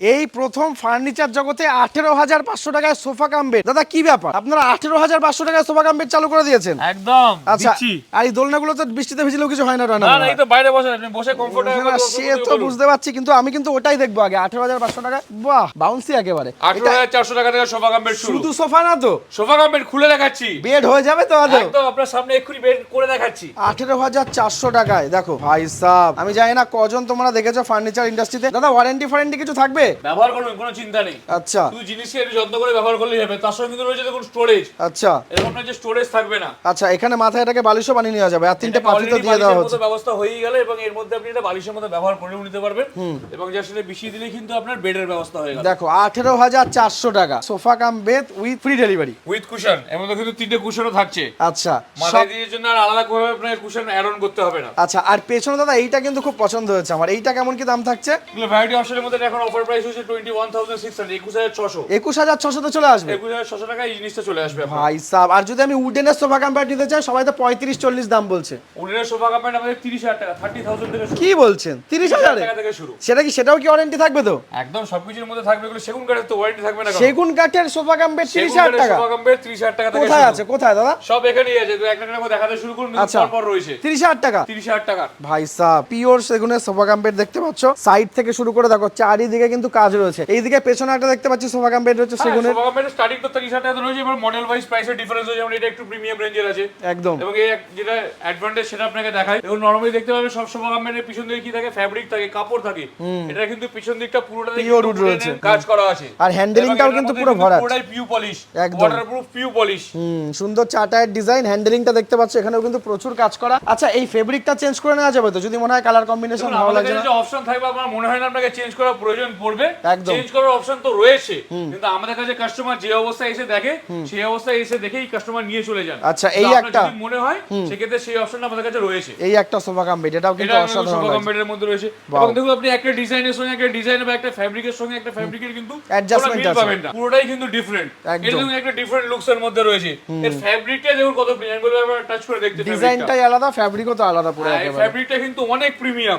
এই প্রথম ফার্নিচার জগতে আঠেরো হাজার পাঁচশো টাকায় সোফা কাম বেড দাদা কি ব্যাপার? আপনারা আঠেরো হাজার পাঁচশো টাকায় সোফা কাম বেড চালু করে দিয়েছেন? একদম আচ্ছা। আর এই দোলনাগুলো তো বৃষ্টিতে ভিজলেও কিছু হয় না না তো বাইরে বসে আপনি বসে কমফোর্ট সে তো বুঝতে পারছি কিন্তু আমি কিন্তু ওটাই দেখব আগে। আঠেরো হাজার পাঁচশো টাকা বাহ বাউন্সি একেবারে। আঠারো হাজার চারশো টাকা থেকে সোফা কাম বেড শুরু। শুধু সোফা না তো? সোফা কাম বেড খুলে দেখাচ্ছি। বেড হয়ে যাবে তো একদম আপনার সামনে এক্ষুনি বেড করে দেখাচ্ছি। আঠেরো হাজার চারশো টাকায় দেখো ভাই সাহ আমি জানি না কজন তোমরা দেখেছ ফার্নিচার ইন্ডাস্ট্রিতে দাদা ওয়ারেন্টি ফারেন্টি কিছু থাকবে? ব্যবহার করবেন কোনো চিন্তা নেই। আচ্ছা। তুই জিনিসকে একটু যত্ন করে ব্যবহার করলেই হবে। তার সঙ্গে কিন্তু রয়েছে দেখুন স্টোরেজ আচ্ছা। এরকম না যে স্টোরেজ থাকবে না। আচ্ছা এখানে মাথায় এটাকে বালিশও বানিয়ে নেওয়া যাবে। আর তিনটে দিয়ে দেওয়া হচ্ছে। ব্যবস্থা হয়েই গেল এবং এর মধ্যে আপনি এটা বালিশের মতো ব্যবহার করেও নিতে পারবেন। এবং যার সাথে বিষিয়ে দিলে কিন্তু আপনার বেডের ব্যবস্থা হয়ে গেল। দেখো আঠেরো হাজার চারশো টাকা। Sofa cum bed with free delivery with cushion মধ্যে কিন্তু তিনটে কুশনও থাকছে। আচ্ছা মাথায় দিয়ে জন্য আর আলাদা করে আপনার কুশন অ্যাড করতে হবে না। আচ্ছা আর পেছনে দাদা এইটা কিন্তু খুব পছন্দ হয়েছে আমার। এইটা কেমন কি দাম থাকছে? ভ্যারাইটি অপশনের মধ্যে এখন অফার প্রাইস হচ্ছে একুশ হাজার ছশোতে চলে আসবে। একুশ হাজার ছশো টাকা এই জিনিসটা চলে আসবে ভাই আর যদি আমি উডেনের সোফা নিতে চাই সবাই তো পঁয়ত্রিশ চল্লিশ দাম বলছে। উনিনের সোফা আমাদের তিরিশ হাজার টাকা থার্টি থাউজেন্ড থেকে শুরু। কি বলছেন? তিরিশ 30,000 টাকা থেকে শুরু। সেটা কি সেটাও কি ওয়ারেন্টি থাকবে তো? একদম সবকিছুর মধ্যে থাকবে এগুলো সেগুন কাঠের তো ওয়ারেন্টি থাকবে না সেগুন কাঠের সোফা টাকা। সোফা টাকা থেকে কোথায় আছে কোথায় দাদা? সব এখানেই আছে তো একটা একটা দেখাতে শুরু করুন আচ্ছা। তারপর রয়েছে। তিরিশ হাজার টাকা? তিরিশ হাজার টাকা ভাই পিওর সেগুনের সোফা কাম দেখতে পাচ্ছ? সাইড থেকে শুরু করে দেখো চারিদিকে কিন্তু কাজ রয়েছে। এইদিকে পেছনে একটা দেখতে পাচ্ছি সোফা কাম বেড রয়েছে সেগুনের। সোফা কাপের স্টার্টিং তো তিরিশ হাজার টাকা রয়েছে এবার মডেল ওয়াইজ প্রাইসের ডিফারেন্স হয়েছে যেমন এটা একটু প্রিমিয়াম রেঞ্জের আছে। একদম। এবং এই যেটা অ্যাডভান্টেজ সেটা আপনাকে দেখায় এবং নরমালি দেখতে পাবেন সব সোফা কাপের পিছন দিকে কি থাকে? ফ্যাব্রিক থাকে কাপড় থাকে। এটা কিন্তু পিছন দিকটা পুরোটা Pure wood রয়েছে। কাজ করা আছে। আর হ্যান্ডেলিংটাও কিন্তু পুরো ভরা। পুরোটাই পিউ পলিশ একদম। ওয়াটারপ্রুফ পিউ পলিশ হুম সুন্দর চাটায়ের ডিজাইন হ্যান্ডেলিংটা দেখতে পাচ্ছ এখানেও কিন্তু প্রচুর কাজ করা। আচ্ছা এই ফেব্রিকটা চেঞ্জ করে নেওয়া যাবে তো? যদি মনে হয় কালার কম্বিনেশন ভালো লাগে অপশন থাকবে আপনার মনে হয় না আপনাকে চেঞ্জ করার প্রয়োজন পড়বে। একদম। চেঞ্জ করার অপশন তো রয়েছে। কিন্তু আমাদের কাছে কাস্টমার যে অবস্থায় এসে দেখে সেই অবস্থায় এসে দেখেই কাস্টমার নিয়ে চলে যান। আচ্ছা, এই একটা- যদি মনে হয় সেক্ষেত্রে সেই অপশনটা আমাদের কাছে রয়েছে। এই একটা সোফা কাম বেড এটাও কিন্তু অসাধারণ সোফা লাগছে। কম্পিউটারের মধ্যে রয়েছে। এবং দেখুন আপনি একটা ডিজাইনের সঙ্গে একটা ডিজাইন বা একটা ফ্যাব্রিকের সঙ্গে একটা ফ্যাব্রিকের কিন্তু মিল আছে। পাবেন না। পুরোটাই কিন্তু ডিফারেন্ট। এটা একটা ডিফারেন্ট লুকস এর মধ্যে রয়েছে। এর ফ্যাব্রিকটা দেখুন কত প্রিমিয়াম বলে টাচ করে দেখতে ডিজাইনটাই আলাদা ফ্যাব্রিকও তো আলাদা পুরো একেবারে। ফ্যাব্রিকটা কিন্তু অনেক প্রিমিয়াম